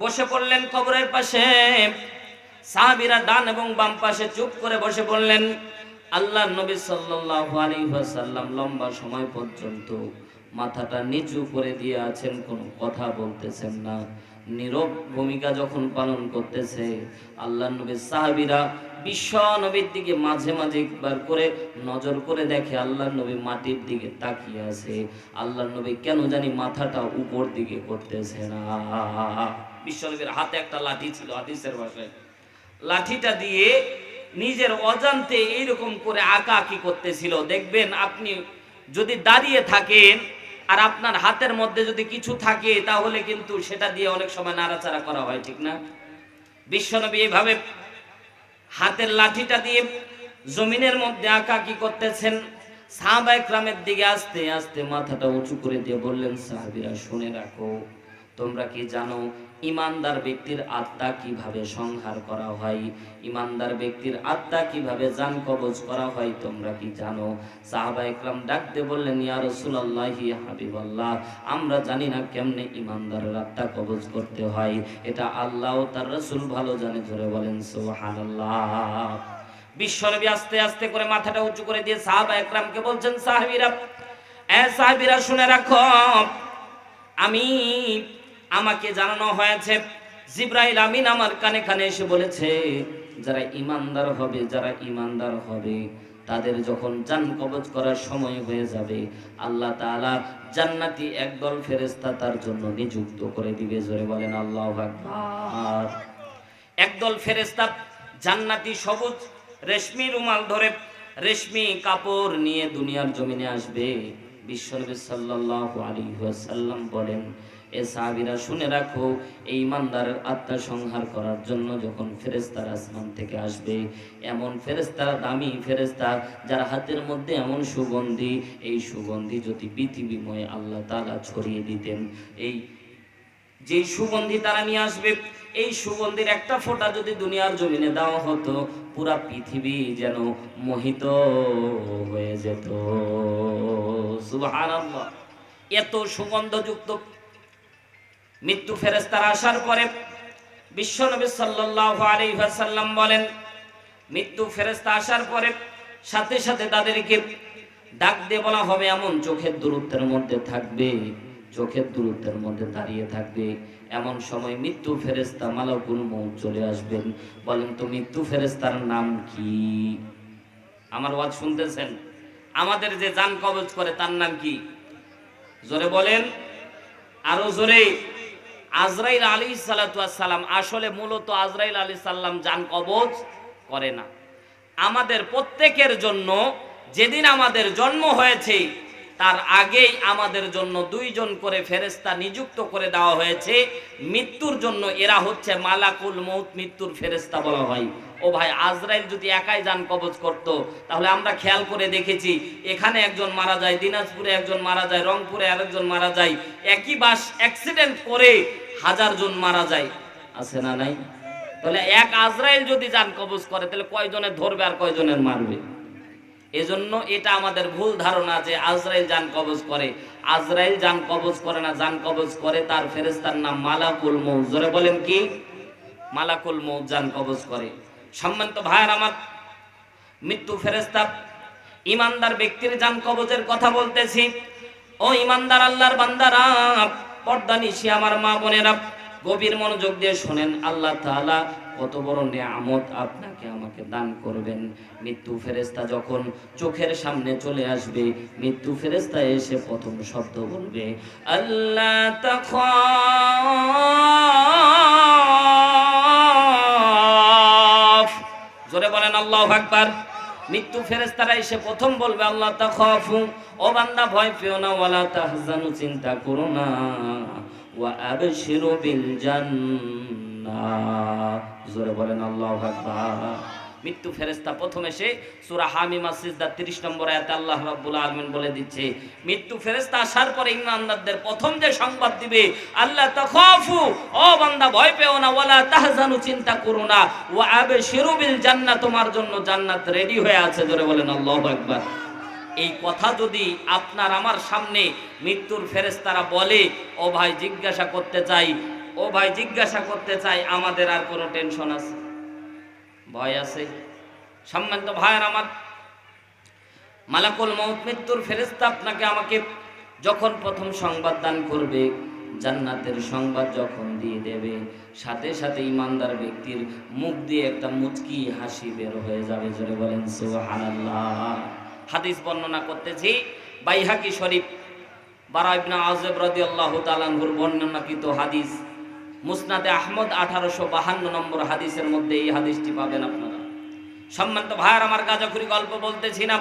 বসে পড়লেন কবরের পাশে। সাহাবীরা ডান এবং বাম পাশে চুপ করে বসে পড়লেন। আল্লাহ নবী সাল্লাল্লাহু আলাইহি ওয়াসাল্লাম লম্বা সময় পর্যন্ত মাথাটা নিচু করে দিয়ে আছেন, কোনো কথা বলতেছেন না। নীরব ভূমিকা যখন পালন করতেছে, আল্লাহ নবীর সাহাবীরা বিশ্ব নবীর দিকে মাঝে মাঝে একবার করে নজর করে দেখে আল্লাহ নবী মাটির দিকে তাকিয়ে আছে। আল্লাহ নবী কেন জানি মাথাটা উপর দিকে করতেছে না। বিশ্ব নবীর হাতে একটা লাঠি ছিল হাদিসের ভাষায় লাঠিটা দিয়ে নিজের অজান্তে এইরকম করে আঁকা আঁকি করতেছিল। দেখবেন আপনি যদি দাঁড়িয়ে থাকেন আর আপনার হাতের মধ্যে যদি কিছু থাকে, তাহলে কিন্তু সেটা দিয়ে অনেক সময় নাড়াচাড়া করা হয়, ঠিক না? বিশ্বনবী এইভাবে হাতের লাঠিটা দিয়ে জমিনের মধ্যে আঁকা কি করতেছেন। সাহাবা একরামের দিকে আস্তে আস্তে মাথাটা উঁচু করে দিয়ে বললেন, সাহাবিরা, শুনে রাখো। তোমরা কি জানো ইমানদার ব্যক্তির আত্মা কীভাবে সংহার করা হয়? ইমানদার ব্যক্তির আত্মা কীভাবে জান কবজ করা হয় তোমরা কি জানো? সাহাবা একরাম ডাকতে বললেন, ইয়া রাসূলুল্লাহি হাবিবাল্লাহ, আমরা জানি না কেমনে ইমানদারের আত্মা কবজ করতে হয়। এটা আল্লাহ ও তার রাসূল ভালো জানে। ধরে বলেন, সুবহানাল্লাহ। বিশ্বনবী আস্তে আস্তে করে মাথাটা উঁচু করে দিয়ে সাহাবা একরামকে বলছেন, সাহাবীরা, এ সাহাবীরা শুনে রাখো, আমি আমাকে জানানো হয়েছে, জিব্রাইল আমিন আমার কানে কানে এসে বলেছে, যারা ইমানদার হবে, যারা ইমানদার হবে, তাদের যখন জান কবজ করার সময় হয়ে যাবে, আল্লাহ তাআলা জান্নাতি একদল ফেরেশতা তার জন্য নিযুক্ত করে দিবে। জোরে বলেন, আল্লাহু আকবার। একদল ফেরেশতা জান্নাতি সবুজ, রেশমি রুমাল ধরে রেশমি কাপড় নিয়ে দুনিয়ার জমিনে আসবে। বিশ্বনবী সাল্লাহ আলাইহি ওয়াসাল্লাম বলেন, এ সাহাবিরা শুনে রাখো, এই ইমানদারের আত্মা সংহার করার জন্য যখন ফেরেস্তার আসমান থেকে আসবে, এমন ফেরেশতারা দামি ফেরেস্তা যার হাতের মধ্যে এমন সুগন্ধি, এই সুগন্ধি যদি পৃথিবীময় আল্লাহ তালা ছড়িয়ে দিতেন, এই যেই সুগন্ধি তারা নিয়ে আসবে, এই সুগন্ধির একটা ফোঁটা যদি দুনিয়ার জমিনে দেওয়া হতো, পুরা পৃথিবী যেন মোহিত হয়ে যেত। এত সুগন্ধযুক্ত মৃত্যু ফেরেস্তার আসার পরে বিশ্বনবী সাল্লাল্লাহু বলেন, মৃত্যু ফেরেস্তা আসার পরে সাথে সাথে তাদেরকে ডাক দিয়ে বলা হবে, এমন চোখের দূরত্বের মধ্যে থাকবে। চোখের দূরত্বের মধ্যে দাঁড়িয়ে থাকবে। এমন সময় মৃত্যু ফেরেস্তা মালাকুল মৌত চলে আসবেন। বলেন, তো মৃত্যু ফেরেস্তার নাম কি? আমার ওয়াজ শুনতেছেন? আমাদের যে জান কবজ করে তার নাম কি? জোরে বলেন। আরও জোরে। আজরাইল আলী সালাম আসলে মূলত আজরাইল আলী সাল্লাম জান কবজ করে না। আমাদের প্রত্যেকের জন্য যেদিন আমাদের জন্ম হয়েছে তার আগেই আমাদের জন্য দুইজন করে ফেরেস্তা নিযুক্ত করে দেওয়া হয়েছে। মৃত্যুর জন্য এরা হচ্ছে মালাকুল মৌত মৃত্যুর ফেরেস্তা বলা হয়। ও ভাই, আজরাইল যদি একাই যান কবজ করত, তাহলে আমরা খেয়াল করে দেখেছি, এখানে একজন মারা যায়, দিনাজপুরে একজন মারা যায়, রংপুরে আরেকজন মারা যায়। একই বাস অ্যাক্সিডেন্ট করে হাজার জন মারা যায়। আছে না নাই? তাহলে এক আজরাইল যদি যান কবজ করে, তাহলে কয়জনের ধরবে আর কয়জনের মারবে? এজন্য এটা আমাদের ভুল ধারণা যে আজরাইল যান কবজ করে। আজরাইল যান কবজ করে না, যান কবজ করে তার ফেরেস্তার নাম মালাকুল মৌত জোরে বলেন কি? মালাকুল মৌত যান কবজ করে। সম্মানিত ভাইয়ার আমার মৃত্যু ফেরেস্তা ইমানদার ব্যক্তির যান কবজের কথা বলতেছি। ও ইমানদার আল্লাহর বান্দারা, পর্দা নিশি আমার মা বোনেরা, গভীর মনোযোগ দিয়ে শোনেন। আল্লাহ তাআলা কত বড় নিয়ামত আপনাকে আমাকে দান করবেন। মৃত্যু ফেরেস্তা যখন চোখের সামনে চলে আসবে, মৃত্যু ফেরেস্তা এসে প্রথম শব্দ বলবে, আল্লাহ জোরে বলেন, আল্লাহ আকবার। মৃত্যু ফেরেস্তারা এসে প্রথম বলবে, আল্লাহ তা তাখাফু। ও বান্দা, ভয় পেও না, ওয়ালা তাহজানু, চিন্তা করো না। ওয়া আবশিরু বিল জান্নাহ মৃত্যু ফেরেস্তা প্রথম এসে সূরা হামিমা সিজদা 30 নম্বর আয়াতে আল্লাহ রাব্বুল আলামিন বলে দিচ্ছে, মৃত্যু ফেরেস্তা আসার পরে ইমানদারদের প্রথম যে সংবাদ দিবে, আল্লাহ তাখাফু, ও বান্দা, ভয় পেও না, ওয়ালা তাহজানু, চিন্তা করো না, ওয়া আবশিরু বিল জান্নাহ, তোমার জন্য জান্নাত রেডি হয়ে আছে। জোরে বলেন, আল্লাহু আকবার। এই কথা যদি আপনার আমার সামনে মৃত্যুর ফেরেস্তারা বলে, ও ভাই, জিজ্ঞাসা করতে চাই ও ভাই জিজ্ঞাসা করতে চাই, আমাদের আর কোনো টেনশন আছে? ভয় আছে? সম্মানিত ভাইয়ের আমার মালাকুল মৌত মৃত্যুর ফেরেস্তা আপনাকে আমাকে যখন প্রথম সংবাদ দান করবে, জান্নাতের সংবাদ যখন দিয়ে দেবে, সাথে সাথে ইমানদার ব্যক্তির মুখ দিয়ে একটা মুচকি হাসি বের হয়ে যাবে, জোরে বলেন হাদিস বর্ণনা করতেছি, বাইহাকি শরীফ, বারা ইবনে আযব রাদিয়াল্লাহু তাআলার বর্ণনাকৃত হাদিস। মুসনাদে আহমদ আঠারোশো বাহান্ন নম্বর হাদিসের মধ্যে এই হাদিসটি পাবেন আপনারা। সম্মানিত ভাইয়ার, আমার গাজাখুরি গল্প বলতেছি না।